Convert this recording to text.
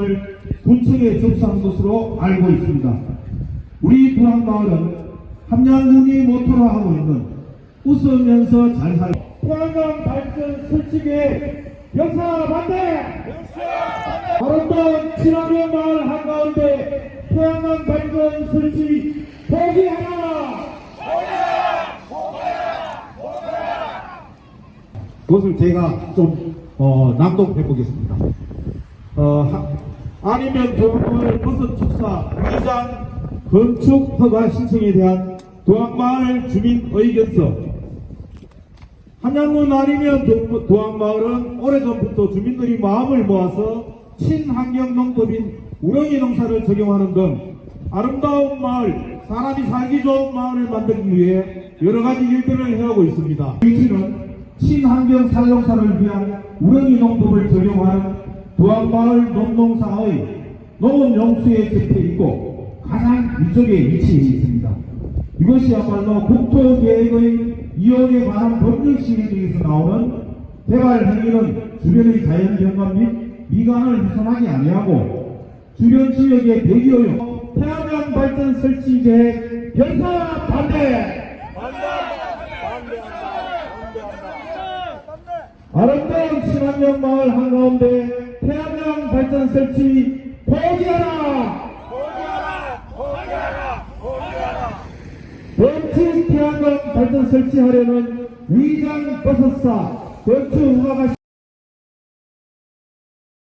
을 군청에 접수한 것으로 알고 있습니다. 우리 부안마을은 함양군이 모토로 하고 있는 웃으면서 잘 살. 태양광 발전 설치에 역사 반대! 아름다운 친환경 마을 한가운데 태양광 발전 설치 포기하라! 그것을 제가 좀 어, 낭독해 보겠습니다. 어, 하- 아니면 도항마을 버섯 축사 위장 건축 허가 신청에 대한 도항마을 주민 의견서 한양군 아니면 도- 도항마을은 오래전부터 주민들이 마음을 모아서 친환경 농법인 우렁이 농사를 적용하는 등 아름다운 마을, 사람이 살기 좋은 마을을 만들기 위해 여러 가지 일들을 해오고 있습니다. 위치는 친환경 살용사를 위한 우렁이 농법을 적용하는 도항마을 농농사의 농업용수에 곁에 있고 가장 위쪽에 위치해 있습니다. 이것이야말로 국토계획의 이용에 관한 법률 시행에서 나오는 개발 행위는 주변의 자연 경관 및 미관을 훼손하지 아니하고 주변 지역의 대기오염, 태양광 발전 설치 계획 변사 반대! 아름다운 친환경 마을 한가운데 태양광 발전 설치 포기하라! 벤치 태양광 발전 설치하려는 위장 버섯사 건축 허가가